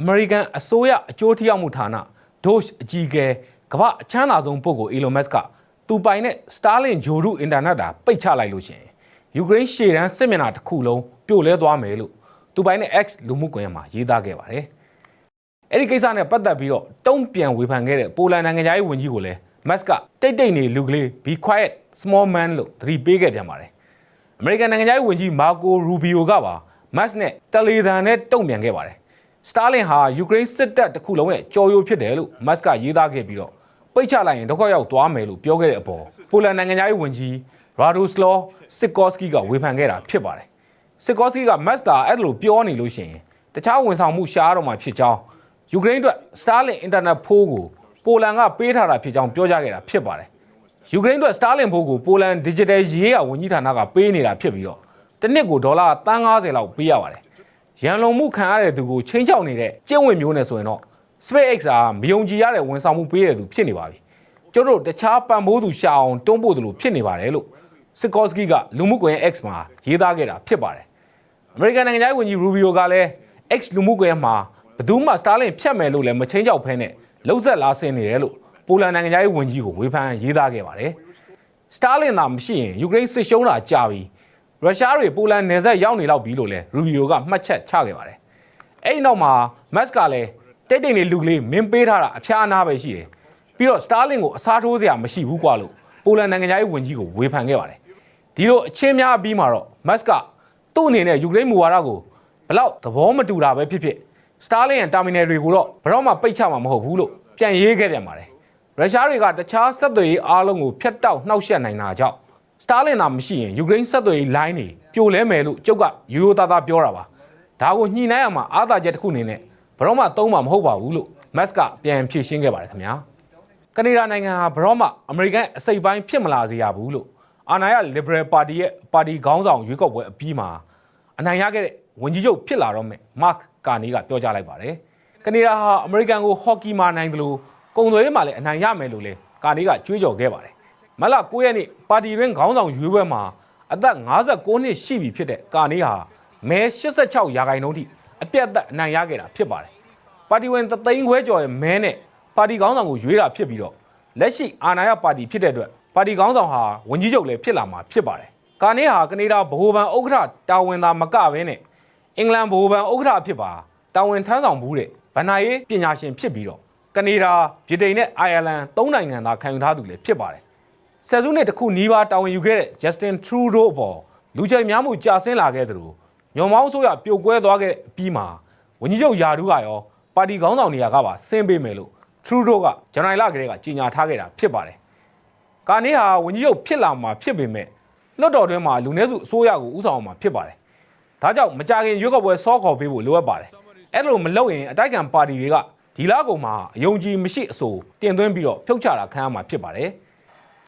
အမေရိကန်အစိုးရအကျိုးထိရောက်မှုဌာန DOGE အကြီးအကဲကမ္ဘာအချမ်းသာဆုံးပုဂ္ဂိုလ် Elon Musk ကသူပိုင်တဲ့ Starlink ဂျိုရုအင်တာနက်တာပိတ်ချလိုက်လို့ရှရင်ယူကရိန်းရှေ့တန်းစစ်မျက်နှာတစ်ခုလုံးပြိုလဲသွားမယ်လို့သူပိုင်တဲ့ X လူမှုကွန်ရက်မှာရေးသားခဲ့ပါတယ်။အဲ့ဒီကိစ္စနဲ့ပတ်သက်ပြီးတော့တုံ့ပြန်ဝေဖန်ခဲ့တဲ့ပိုလန်နိုင်ငံသားရေးဝန်ကြီးကိုလည်း Musk ကတိတ်တိတ်နေလူကလေး be quiet small man လို့သတိပေးခဲ့ပြန်ပါတယ်။အမေရိကန်နိုင်ငံသားရေးဝန်ကြီးမာကိုရူဘီယိုကပါမတ်နဲ့တလီဒန်နဲ့တုံ့ပြန်ခဲ့ပါတယ်။ စတာလင်ဟာယူကရိန်းစစ်တပ်တစ်ခုလုံးရဲ့ကြော်ရိုးဖြစ်တယ်လို့မတ်ကရေးသားခဲ့ပြီးတော့ပိတ်ချလိုက်ရင်ဒုက္ခရောက်သွားမယ်လို့ပြောခဲ့တဲ့အပေါ်ပိုလန်နိုင်ငံသားရေးဝန်ကြီးရာဒိုစလောစစ်ကော့စကီကဝေဖန်ခဲ့တာဖြစ်ပါတယ်။စစ်ကော့စကီကမတ်တာအဲ့လိုပြောနေလို့ရှိရင်တခြားဝန်ဆောင်မှုရှားတော့မှာဖြစ်ကြောင်းယူကရိန်းအတွက်စတာလင်အင်တာနက်ဖိုးကိုပိုလန်ကပေးထားတာဖြစ်ကြောင်းပြောကြားခဲ့တာဖြစ်ပါတယ်။ယူကရိန်းအတွက်စတာလင်ဘိုးကိုပိုလန် digital ရေးရဝန်ကြီးဌာနကပေးနေတာဖြစ်ပြီးတော့တစ်နှစ်ကိုဒေါ်လာ350လောက်ပေးရပါတယ်။ ရန်လုံမှုခံရတဲ့သူကိုချင်းချောက်နေတဲ့ကျင့်ဝင်မျိုးနဲ့ဆိုရင်တော့ SpaceX ကမယုံကြည်ရတဲ့ဝန်ဆောင်မှုပေးတဲ့သူဖြစ်နေပါပြီ။ကျတို့တခြားပံ့ပိုးသူရှာအောင်တွန်းပို့တယ်လို့ဖြစ်နေပါတယ်လို့စစ်ကော့စကီကလူမှုကွန်ရက် X မှာရေးသားခဲ့တာဖြစ်ပါတယ်။အမေရိကန်နိုင်ငံသားဝန်ကြီးရူဘီယိုကလည်း X လူမှုကွန်ရက်မှာဘယ်သူမှ Starlink ဖြတ်မယ်လို့လည်းမချင်းကြောက်ဖဲနဲ့လှုပ်ဆက်လာဆင်းနေတယ်လို့ပိုလန်နိုင်ငံသားဝန်ကြီးကိုဝေဖန်ရေးသားခဲ့ပါတယ်။ Starlink သာမရှိရင်ယူကရိန်းစစ်ရှုံးတာကြာပြီ ရုရှားတွေပိုလန်နယ်စပ်ရောက်နေလောက်ပြီလို့လည်းရူဘီယိုကမှတ်ချက်ချခဲ့ပါတယ်။အဲ့ဒီနောက်မှာမတ်ကလည်းတိတ်တိတ်လေးလူကလေးမင်းပေးထားတာအဖျားအနာပဲရှိတယ်။ပြီးတော့ Starlink ကိုအစားထိုးစရာမရှိဘူးကွာလို့ပိုလန်နိုင်ငံသားဝန်ကြီးကိုဝေဖန်ခဲ့ပါတယ်။ဒီလိုအချင်းများပြီးမှာတော့မတ်ကသူ့အနေနဲ့ယူကရိန်းမူဝါဒကိုဘလောက်သဘောမတူတာပဲဖြစ်ဖြစ် Starlink ရဲ့ terminal တွေကိုတော့ဘယ်တော့မှပိတ်ချမှာမဟုတ်ဘူးလို့ပြန်ရေးခဲ့ပြန်ပါတယ်။ရုရှားတွေကတခြားဆက်သွယ်ရေးအားလုံးကိုဖျက်တောက်နှောက်ယှက်နိုင်တာကြောင့် Starlink သာမရှိရင်ယူကရိန်းဆက်သွယ်ရေး line တွေပြိုလဲမယ်လို့ကျုပ်ကရိုးရိုးသားသားပြောတာပါ။ဒါကိုညှိနှိုင်းအောင်မှာအားသာချက်တစ်ခုအနေနဲ့ဘယ်တော့မှသုံးမှာမဟုတ်ပါဘူးလို့မတ်ကပြန်ဖြေရှင်းခဲ့ပါတယ်ခင်ဗျာ။ကနေဒါနိုင်ငံဟာဘယ်တော့မှအမေရိကန်အစိတ်ပိုင်းဖြစ်မလာစေရဘူးလို့အာဏာရ Liberal Party ရဲ့ပါတီခေါင်းဆောင်ရွေးကောက်ပွဲအပြီးမှာအနိုင်ရခဲ့တဲ့ဝန်ကြီးချုပ်ဖြစ်လာတော့မယ်မာ့ကာနီကပြောကြားလိုက်ပါတယ်။ကနေဒါဟာအမေရိကန်ကိုဟော့ကီမှာနိုင်တယ်လို့ကုန်သွယ်ရေးမှာလည်းအနိုင်ရမယ်လို့လည်းကာနီကကြွေးကြော်ခဲ့ပါတယ်။ မလ9ရက်နေ့ပါတီတွင်ခေါင်းဆောင်ရွေးပွဲမှာအသက်59နှစ်ရှိပြီဖြစ်တဲ့ကာနီဟာမဲ86ရာခိုင်နှုန်းထိအပြတ်အသတ်အနိုင်ရခဲ့တာဖြစ်ပါတယ်။ပါတီဝင်သသိန်းခွဲကျော်ရဲ့မဲနဲ့ပါတီခေါင်းဆောင်ကိုရွေးတာဖြစ်ပြီးတော့လက်ရှိအာဏာရပါတီဖြစ်တဲ့အတွက်ပါတီခေါင်းဆောင်ဟာဝန်ကြီးချုပ်လည်းဖြစ်လာမှာဖြစ်ပါတယ်။ကာနီဟာကနေဒါဗဟိုဘဏ်ဥက္ကဋ္ဌတာဝန်သာမကဘဲနဲ့အင်္ဂလန်ဗဟိုဘဏ်ဥက္ကဋ္ဌအဖြစ်ပါတာဝန်ထမ်းဆောင်မှုတဲ့ဗန်နာရေးပညာရှင်ဖြစ်ပြီးတော့ကနေဒါဗြိတိန်နဲ့အိုင်ယာလန်သုံးနိုင်ငံသာခံယူထားသူလည်းဖြစ်ပါတယ် ဆယ်စုနှစ်တစ်ခုနီးပါးတာဝန်ယူခဲ့တဲ့ Justin Trudeau အပေါ်လူကြိုက်များမှုကြာဆင်းလာခဲ့သလိုညောင်မောင်းဆိုရပြိုကွဲသွားခဲ့အပြီးမှာဝန်ကြီးချုပ်ယာဒူးကရောပါတီခေါင်းဆောင်နေရာကပါဆင်းပေးမယ်လို့ Trudeau ကဇန်နဝါရီလကတည်းကကြေညာထားခဲ့တာဖြစ်ပါတယ်ကာနေဟာဝန်ကြီးချုပ်ဖြစ်လာမှာဖြစ်ပေမဲ့လွတ်တော်တွင်းမှာလူနည်းစုအစိုးရကိုဥဆောင်အောင်မှာဖြစ်ပါတယ်ဒါကြောင့်မကြခင်ရွေးကောက်ပွဲစောခေါ်ပေးဖို့လိုအပ်ပါတယ်အဲ့လိုမလုပ်ရင်အတိုက်ခံပါတီတွေကဒီလကုန်မှာအယုံကြည်မရှိအဆိုတင်သွင်းပြီးတော့ဖြုတ်ချတာခံရမှာဖြစ်ပါတယ်။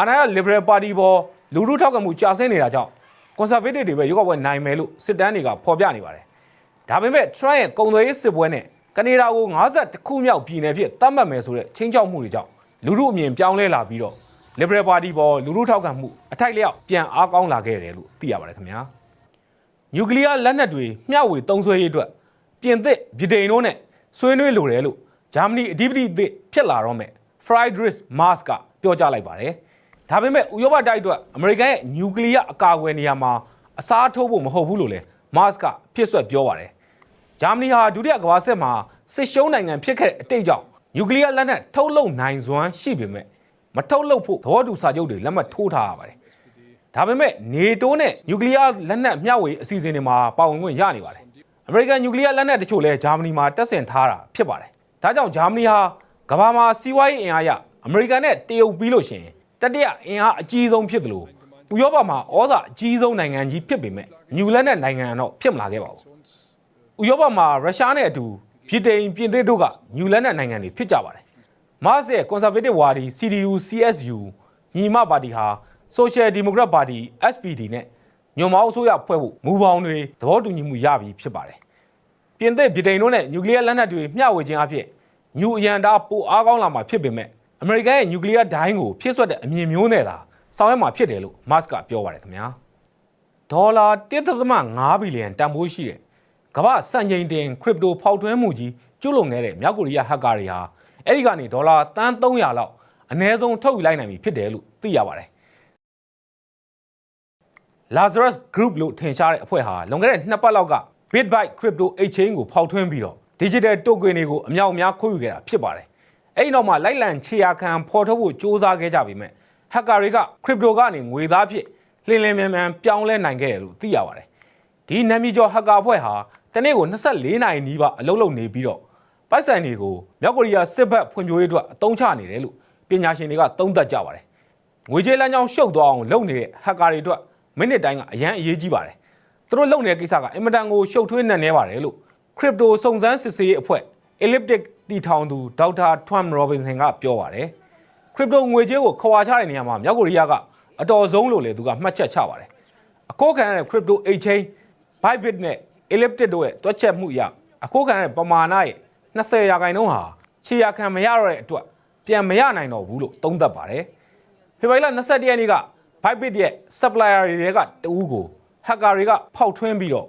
အာဏာရ Liberal Party ပေါ်လူထုထောက်ကမှုကြာဆင်းနေတာကြောင့် Conservative တွေပဲရွေးကောက်ပွဲနိုင်မယ်လို့စစ်တမ်းတွေကဖော်ပြနေပါတယ်။ဒါပေမဲ့ Trump ရဲ့ကုန်သွယ်ရေးစစ်ပွဲနဲ့ကနေဒါကို50ခုမြောက်ပြည်နယ်ဖြစ်သတ်မှတ်မယ်ဆိုတဲ့ချင်းချောက်မှုတွေကြောင့်လူထုအမြင်ပြောင်းလဲလာပြီးတော့ Liberal Party ပေါ်လူထုထောက်ခံမှုအထိုက်လျောက်ပြန်အားကောင်းလာခဲ့တယ်လို့သိရပါတယ်ခင်ဗျာ။နျူကလ িয়ার လက်နက်တွေမျှဝေသုံးစွဲရေးအတွက်ပြင်သစ်ဗြိတိန်တို့နဲ့ဆွေးနွေးလိုတယ်လို့ဂျာမနီအဓိပတိအသစ်ဖြစ်လာတော့မယ် Friedrich Merz ကပြောကြားလိုက်ပါတယ်။ ဒါပေမဲ့ဥရောပတိုက်အတွက်အမေရိကန်ရဲ့နျူကလ িয়ার အကာအကွယ်နေရာမှာအစားထိုးဖို့မဟုတ်ဘူးလို့လည်း Merz ကဖြစ်ဆွက်ပြောပါတယ်။ဂျာမနီဟာဒုတိယကမ္ဘာစစ်မှာစစ်ရှုံးနိုင်ငံဖြစ်ခဲ့တဲ့အတိတ်ကြောင့်နျူကလ িয়ার လက်နက်ထုတ်လုပ်နိုင်စွမ်းရှိပေမဲ့မထုတ်လုပ်ဖို့သဘောတူစာချုပ်တွေလက်မှတ်ထိုးထားရပါတယ်။ဒါပေမဲ့နေတိုးနဲ့နျူကလ িয়ার လက်နက်မျှဝေအစီအစဉ်တွေမှာပါဝင်ခွင့်ရနေပါတယ်။အမေရိကန်နျူကလ িয়ার လက်နက်တချို့လည်းဂျာမနီမှာတပ်ဆင်ထားတာဖြစ်ပါတယ်။ဒါကြောင့်ဂျာမနီဟာကမ္ဘာမှာစီးပွားရေးအင်အားရအမေရိကန်နဲ့တရုတ်ပြီးလို့ရှိရင် တတိယအင်အားအကြီးဆုံးဖြစ်တယ်လို့ဥရောပမှာဩဇာအကြီးဆုံးနိုင်ငံကြီးဖြစ်ပေမဲ့နျူလက်နက်နိုင်ငံတော့ဖြစ်မလာခဲ့ပါဘူး။ဥရောပမှာရုရှားနဲ့အတူဗြိတိန်ပြင်သစ်တို့ကနျူလက်နက်နိုင်ငံတွေဖြစ်ကြပါတယ်။မတ်ရဲ့ conservative ဝါဒီ CDU CSU ညီမပါတီဟာ Social Democrat Party SPD နဲ့ညွန်မောင်းအစိုးရဖွဲ့ဖို့မူပေါင်းတွေသဘောတူညီမှုရပြီဖြစ်ပါတယ်။ပြင်သစ်ဗြိတိန်တို့နဲ့နျူကလ িয়ার လက်နက်တွေမျှဝေခြင်းအဖြစ်ညူအရန်တာပိုအားကောင်းလာမှာဖြစ်ပေမဲ့ အမေရိကန်ရဲ့နျူကလ িয়ার ဒိုင်းကိုဖြစ်ဆွတ်တဲ့အမြင်မျိုးနဲ့သာဆောင်ရွက်မှာဖြစ်တယ်လို့မတ်ကပြောပါတယ်ခင်ဗျာ။ဒေါ်လာ1.5ဘီလီယံတန်ဖိုးရှိတဲ့ကမ္ဘာစံချိန်တင်ခရစ်ပတိုဖောက်ထွင်းမှုကြီးကျူးလွန်ခဲ့တဲ့မြောက်ကိုရီးယားဟက်ကာတွေဟာအဲ့ဒီကနေဒေါ်လာတန်း300လောက်အနည်းဆုံးထုတ်ယူလိုက်နိုင်ပြီဖြစ်တယ်လို့သိရပါတယ် Lazarus Group လို့ထင်ရှားတဲ့အဖွဲ့ဟာလွန်ခဲ့တဲ့နှစ်ပတ်လောက်က Bitbyte Crypto Exchange ကိုဖောက်ထွင်းပြီးတော့ Digital Token တွေကိုအမြောက်အများခိုးယူခဲ့တာဖြစ်ပါတယ်။ အဲဒီနောက်မှာလိုက်လံခြေရာခံဖော်ထုတ်ဖို့စ조사ခဲ့ကြပြီမဲ့ hacker တွေက crypto ကနေငွေသားဖြစ်လင်းလင်းမြန်မြန်ပြောင်းလဲနိုင်ခဲ့တယ်လို့သိရပါတယ်။ဒီနာမည်ကျော် hacker အဖွဲ့ဟာတနေ့ကို24နာရီနီးပါးအလုပ်လုပ်နေပြီးတော့ပိုက်ဆံတွေကိုမြောက်ကိုရီးယားစစ်ဘက်ဖွံ့ဖြိုးရေးအတွက်အသုံးချနေတယ်လို့ပညာရှင်တွေကသုံးသပ်ကြပါတယ်။ငွေကြေးလမ်းကြောင်းရှုပ်သွားအောင်လုပ်နေတဲ့ hacker တွေအတွက်မိနစ်တိုင်းကအရန်အရေးကြီးပါတယ်။သူတို့လုပ်နေတဲ့ကိစ္စကအင်မတန်ကိုရှုပ်ထွေးနက်နဲပါတယ်လို့ crypto စုံစမ်းစစ်ဆေးရေးအဖွဲ့ Elliptic တီထောင်သူဒေါက်တာ Tom Robinson ကပြောပါတယ်။ crypto ငွေကြေးကိုခွာချတဲ့နေရာမှာမြောက်ကိုရီးယားကအတော်ဆုံးလို့လေသူကမှတ်ချက်ချပါတယ်။အကောခံရတဲ့ crypto exchange Bybit နဲ့ Elliptic တို့ရဲ့တွက်ချက်မှုအရအကောခံရတဲ့ပမာဏရဲ့20ရာခိုင်နှုန်းဟာခြေရာခံမရတော့တဲ့အတွက်ပြန်မရနိုင်တော့ဘူးလို့သုံးသပ်ပါတယ်။ဖေဖော်ဝါရီလ21ရက်နေ့က Bybit ရဲ့ supplier တွေကတဦးကို hacker တွေကဖောက်ထွင်းပြီးတော့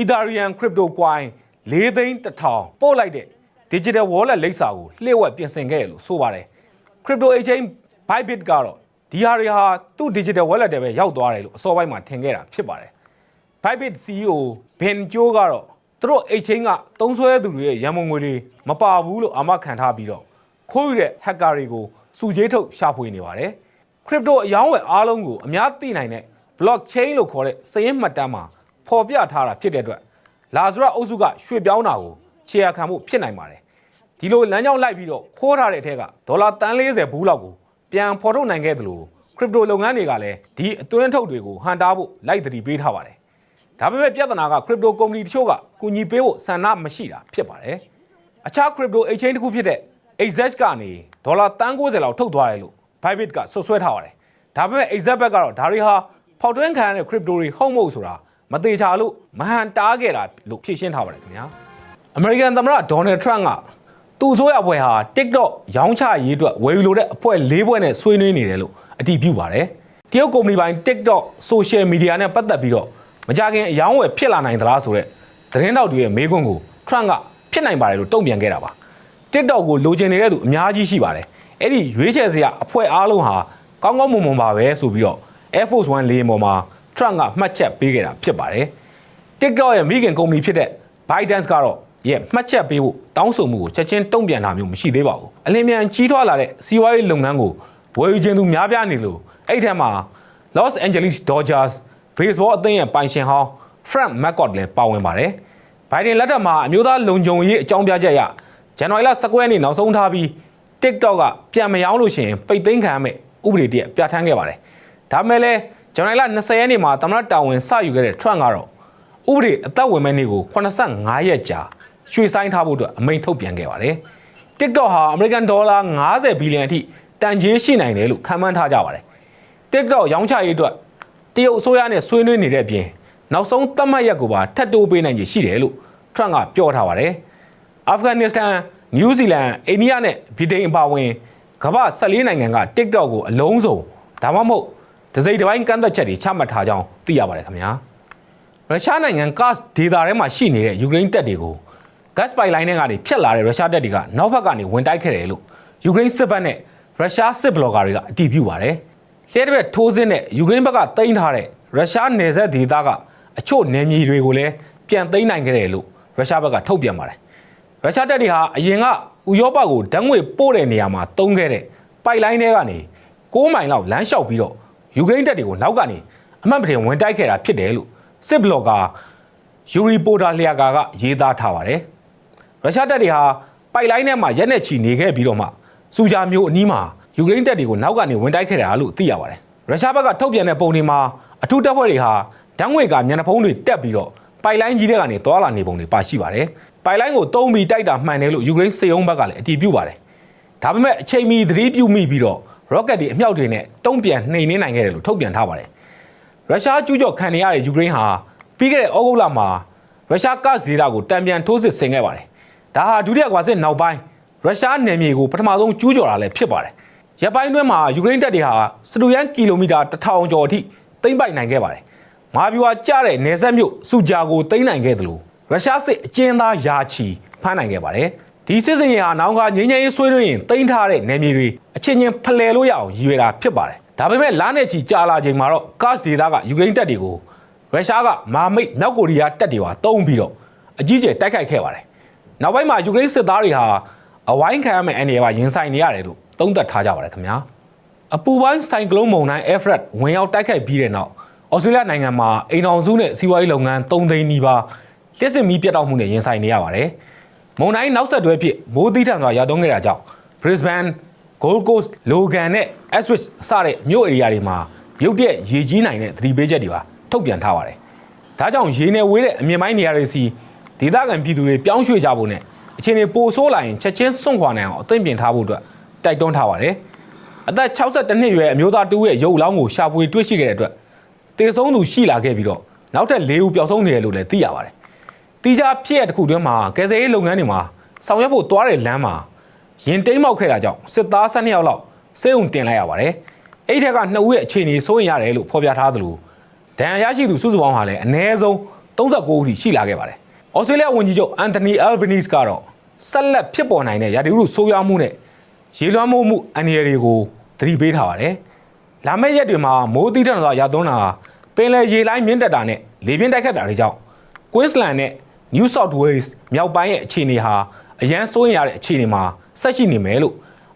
Ethereum crypto coin ၄သိန်းတစ်ထောင်ပို့လိုက်တဲ့ digital wallet လိပ်စာကိုလှည့်ဝက်ပြင်ဆင်ခဲ့တယ်လို့ဆိုပါတယ် crypto exchange Bybit ကတော့ဒီဟာတွေဟာသူ့ digital wallet တွေပဲရောက်သွားတယ်လို့အစောပိုင်းမှာထင်ခဲ့တာဖြစ်ပါတယ် Bybit CEO Ben Joe ကတော့သူတို့ exchange ကသုံးစွဲသူတွေရဲ့ရန်မုံငွေတွေမပါဘူးလို့အာမခံထားပြီးတော့ခိုးယူတဲ့ hacker တွေကိုစုကြေးထုတ်ရှာဖွေနေပါတယ် crypto အယောင်းဝယ်အားလုံးကိုအများသိနိုင်တဲ့ blockchain လို့ခေါ်တဲ့စည်ရင်းမှတ်တမ်းမှာပေါ်ပြထားတာဖြစ်တဲ့အတွက် လာဇရအုပ်စုကရွှေ့ပြောင်းတာကိုခြေရာခံမှုဖြစ်နိုင်ပါတယ်ဒီလိုလမ်းကြောင်းလိုက်ပြီးတော့ခိုးထားတဲ့အထက်ကဒေါ်လာတန်40ဘူးလောက်ကိုပြန်ဖော်ထုတ်နိုင်ခဲ့သလို crypto လုပ်ငန်းတွေကလည်းဒီအသွင်းထုတ်တွေကိုဟန်တာဖို့လိုက်တတိပေးထားပါတယ်ဒါပေမဲ့ပြဿနာက crypto company တချို့ကကူညီပေးဖို့ဆန္ဒမရှိတာဖြစ်ပါတယ်အခြား crypto exchange တစ်ခုဖြစ်တဲ့ Exact ကနေဒေါ်လာတန်90လောက်ထုတ်သွားတယ်လို့ Bybit ကဆွဆွဲထားပါတယ်ဒါပေမဲ့ Exact ဘက်ကတော့ဒါတွေဟာဖောက်ထွင်းခံရတဲ့ crypto တွေဟုတ်မဟုတ်ဆိုတာ မသေးချာလို့မဟန်တားခဲ့တာလို့ဖြေရှင်းထားပါတယ်ခင်ဗျာ American သမ္မတ Donald Trump ကသူ့ဆိုရအဖွဲ့ဟာ TikTok ရောင်းချရေးအတွက်ဝယ်ယူလိုတဲ့အဖွဲ့၄ဘွဲ့နဲ့ဆွေးနွေးနေတယ်လို့အတည်ပြုပါတယ်တရုတ်ကုမ္ပဏီပိုင်း TikTok social media နဲ့ပတ်သက်ပြီးတော့မကြခင်အယောင်းဝယ်ဖြစ်လာနိုင်သလားဆိုတဲ့သတင်းတောက်တွေရဲ့မေးခွန်းကို Trump ကဖြစ်နိုင်ပါတယ်လို့တုံ့ပြန်ခဲ့တာပါ TikTok ကိုလိုချင်နေတဲ့သူအများကြီးရှိပါတယ်အဲ့ဒီရွေးချယ်စရာအဖွဲ့အားလုံးဟာကောင်းကောင်းမွန်မွန်ပါပဲဆိုပြီးတော့ Air Force One လေယာဉ်ပေါ်မှာ Trump ကမှတ်ချက်ပေးခဲ့တာဖြစ်ပါတယ် TikTok ရဲ့မိခင်ကုမ္ပဏီဖြစ်တဲ့ ByteDance ကတော့ရဲ့မှတ်ချက်ပေးဖို့တောင်းဆိုမှုကိုချက်ချင်းတုံ့ပြန်တာမျိုးမရှိသေးပါဘူးအလင်းမြန်ကြီးထွားလာတဲ့စီးပွားရေးလုပ်ငန်းကိုဝယ်ယူခြင်းသူများပြားနေလို့အဲ့ဒီထဲမှာ Los Angeles Dodgers baseball အသင်းရဲ့ပိုင်ရှင်ဟောင်း Frank McCourt လည်းပါဝင်ပါတယ်ဘိုင်ဒန်လက်ထက်မှာအမျိုးသားလုံခြုံရေးအကြောင်းပြချက်အရဇန်နဝါရီလ19ရက်နေ့နောက်ဆုံးထားပြီး TikTok ကပြန်မရောင်းလို့ရှိရင်ပိတ်သိမ်းခံရမယ်ဥပဒေတည်းပြဋ္ဌာန်းခဲ့ပါတယ်ဒါပေမဲ့လည်း ဇန်နဝါရီလ20ရက်နေ့မှာသမ္မတတာဝန်စယူခဲ့တဲ့ Trump ကတော့ဥပဒေအသက်ဝင်မဲ့နေ့ကို85ရက်ကြာရွှေ့ဆိုင်းထားဖို့အတွက်အမိန့်ထုတ်ပြန်ခဲ့ပါတယ်။ TikTok ဟာ American Dollar 90ဘီလီယံအထိတန်ကြေးရှိနိုင်တယ်လို့ခန့်မှန်းထားကြပါတယ်။ TikTok ရောင်းချရေးအတွက်တရုတ်အစိုးရနဲ့ဆွေးနွေးနေတဲ့အပြင်နောက်ဆုံးသတ်မှတ်ရက်ကိုပါထပ်တိုးပေးနိုင်ခြေရှိတယ်လို့ Trump ကပြောထားပါတယ်။အာဖဂန်နစ္စတန်၊နယူးဇီလန်၊အိန္ဒိယနဲ့ဗြိတိန်အပါအဝင်ကမ္ဘာ14နိုင်ငံက TikTok ကိုအလုံးစုံဒါမှမဟုတ် ဒစိမ့်တစ်ပိုင်းကန့်သက်ချက်တွေချမှတ်ထားကြောင်းသိရပါတယ်ခင်ဗျာ။ရုရှားနိုင်ငံကတ်ဒေသထဲမှာရှိနေတဲ့ယူကရိန်းတပ်တွေကို gas pipeline တွေကနေဖြတ်လာတဲ့ရုရှားတပ်တွေကနောက်ဘက်ကနေဝင်တိုက်ခဲ့တယ်လို့ယူကရိန်းစစ်ဘက်နဲ့ရုရှားစစ်ဘလော့ဂါတွေကအတည်ပြုပါတယ်။လျှက်တစ်ဘက်ထိုးစစ်နဲ့ယူကရိန်းဘက်ကတိန်းထားတဲ့ရုရှားနယ်စပ်ဒေသကအချို့နယ်မြေတွေကိုလည်းပြန်သိမ်းနိုင်ခဲ့တယ်လို့ရုရှားဘက်ကထုတ်ပြန်ပါတယ်။ရုရှားတပ်တွေဟာအရင်ကဥရောပကိုဓာတ်ငွေပို့တဲ့နေရာမှာတုံးခဲ့တဲ့ပိုက်လိုင်းတွေကနေ6မိုင်လောက်လမ်းလျှောက်ပြီးတော့ ယူကရိန်းတပ်တွေကိုနောက်ကနေအမှတ်မတင်ဝင်တိုက်ခဲ့တာဖြစ်တယ်လို့စစ်ဘလော့ဂါယူရီပိုတာလျာကာကရေးသားထားပါတယ်။ရုရှားတပ်တွေဟာပိုက်လိုင်းထဲမှာရက်နဲ့ချီနေခဲ့ပြီးတော့မှစူဂျာမျိုးအနီးမှာယူကရိန်းတပ်တွေကိုနောက်ကနေဝင်တိုက်ခဲ့တာလို့သိရပါတယ်။ရုရှားဘက်ကထုတ်ပြန်တဲ့ပုံတွေမှာအထူးတပ်ဖွဲ့တွေဟာဓာတ်ငွေကမျက်နှာဖုံးတွေတက်ပြီးတော့ပိုက်လိုင်းကြီးတွေကနေသွာလာနေပုံတွေပါရှိပါတယ်။ပိုက်လိုင်းကိုတုံးပြီးတိုက်တာမှန်တယ်လို့ယူကရိန်းစေယုံဘက်ကလည်းအတည်ပြုပါတယ်။ဒါပေမဲ့အချိန်မီသတိပြုမိပြီးတော့ rocket တွေအမြောက်တွေနဲ့တုံးပြန်နှိမ်နှင်းနိုင်ခဲ့တယ်လို့ထုတ်ပြန်ထားပါတယ်။ရုရှားကျူးကျော်ခံနေရတဲ့ယူကရိန်းဟာပြီးခဲ့တဲ့ဩဂုတ်လမှာရုရှားကတ်ဒေတာကိုတံပြန်ထိုးစစ်ဆင်ခဲ့ပါတယ်။ဒါဟာဒုတိယကမ္ဘာစစ်နောက်ပိုင်းရုရှားနယ်မြေကိုပထမဆုံးကျူးကျော်တာလည်းဖြစ်ပါတယ်။ရပိုင်းတွင်းမှာယူကရိန်းတပ်တွေဟာစတူရန်ကီလိုမီတာ1000ကျော်အထိသိမ်းပိုက်နိုင်ခဲ့ပါတယ်။မာဗျူဟာကျတဲ့နယ်စပ်မြို့စူဂျာကိုသိမ်းနိုင်ခဲ့တယ်လို့ရုရှားစစ်အကျဉ်းသားယာချီဖမ်းနိုင်ခဲ့ပါတယ် ဒီစစ်စင်ရေးဟာနောင်ကငင်းငယ်ရေးဆွေးနွေးရင်တင်ထားတဲ့နယ်မြေတွေအချင်းချင်းဖလှယ်လို့ရအောင်ရည်ရွယ်တာဖြစ်ပါတယ်ဒါပေမဲ့လမ်းနဲ့ချီကြာလာချိန်မှာတော့ကာ့စ်ဒေသကယူကရိန်းတပ်တွေကိုရုရှားကမာမိတ်မြောက်ကိုရီးယားတပ်တွေပါတုံးပြီးတော့အကြီးကျယ်တိုက်ခိုက်ခဲ့ပါတယ်နောက်ပိုင်းမှာယူကရိန်းစစ်သားတွေဟာအဝိုင်းခံရမယ့်အနေနဲ့ပါရင်ဆိုင်နေရတယ်လို့သုံးသပ်ထားကြပါတယ်ခင်ဗျာအပူပိုင်းဆိုင်ကလုန်းမုန်တိုင်း Alfred ဝင်ရောက်တိုက်ခိုက်ပြီးတဲ့နောက်ဩစတြေးလျနိုင်ငံမှာအိမ်အောင်စုနဲ့စီးပွားရေးလုပ်ငန်း3သိန်းနီးပါးလျှက်စစ်မီးပြတ်တောက်မှုနဲ့ရင်ဆိုင်နေရပါတယ်။ မုန်တိုင်းနောက်ဆက်တွဲဖြစ်မိုးသီးထန်စွာရောက်သွန်းခဲ့တာကြောင့် Brisbane, Gold Coast, Logan နဲ့ Ipswich စတဲ့မြို့ဧရိယာတွေမှာရုတ်တရက်ရေကြီးနိုင်တဲ့သတိပေးချက်တွေပါထုတ်ပြန်ထားပါတယ်။ဒါကြောင့်ရေနယ်ဝေးတဲ့အမြင့်ပိုင်းနေရာတွေစီဒေသခံပြည်သူတွေပြောင်းရွှေ့ကြဖို့နဲ့အခြေအနေပိုဆိုးလာရင်ချက်ချင်းစွန့်ခွာနိုင်အောင်အသင့်ပြင်ထားဖို့အတွက်တိုက်တွန်းထားပါတယ်။အသက်62နှစ်အရွယ်အမျိုးသားတူရဲ့ရုပ်အလောင်းကိုရှာဖွေတွေ့ရှိခဲ့တဲ့အတွက်တေဆုံးသူရှိလာခဲ့ပြီးတော့နောက်ထပ်၄ဦးပျောက်ဆုံးနေတယ်လို့လည်းသိရပါတယ်။ တီးခြားဖြစ်ရတဲ့တစ်ခုတွင်းမှာကယ်ဆယ်ရေးလုပ်ငန်းတွေမှာဆောင်ရွက်ဖို့သွားတဲ့လမ်းမှာရင်တိမ်မောက်ခဲ့တာကြောင့်စစ်သား12ယောက်လောက်စိတ်ုံတင်လိုက်ရပါတယ်။အဲ့ဒီထက်က2ဦးရဲ့အခြေအနေစိုးရင်ရတယ်လို့ဖော်ပြထားသလိုဒဏ်ရာရရှိသူစုစုပေါင်းဟာလည်းအနည်းဆုံး39ဦးထိရှိလာခဲ့ပါတယ်။ဩစတြေးလျဝန်ကြီးချုပ်အန်တိုနီအယ်ဘနီစ်ကတော့ဆက်လက်ဖြစ်ပေါ်နိုင်တဲ့ရာသီဥတုဆိုးရွားမှုနဲ့ရေလွှမ်းမိုးမှုအန္တရာယ်တွေကိုသတိပေးထားပါတယ်။လာမယ့်ရက်တွေမှာမိုးသီးထန်စွာရသွန်းတာပင်လယ်ရေလိုင်းမြင့်တက်တာနဲ့လေပြင်းတိုက်ခတ်တာတွေကြောင့် Queensland နဲ့ New South Wales မြောက်ပိုင်းရဲ့အခြေအနေဟာအရန်စိုးရင်ရတဲ့အခြေအနေမှာဆက်ရှိနေမယ်လို့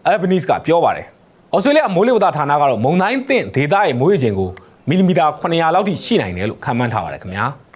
Albanese ကပြောပါတယ်။ဩစတြေးလျမိုးလေဝသဌာနကတော့မုန်တိုင်းသင့်ဒေသရဲ့မိုးရေချိန်ကိုမီလီမီတာ900လောက်ထိရှိနိုင်တယ်လို့ခန့်မှန်းထားပါတယ်ခင်ဗျာ။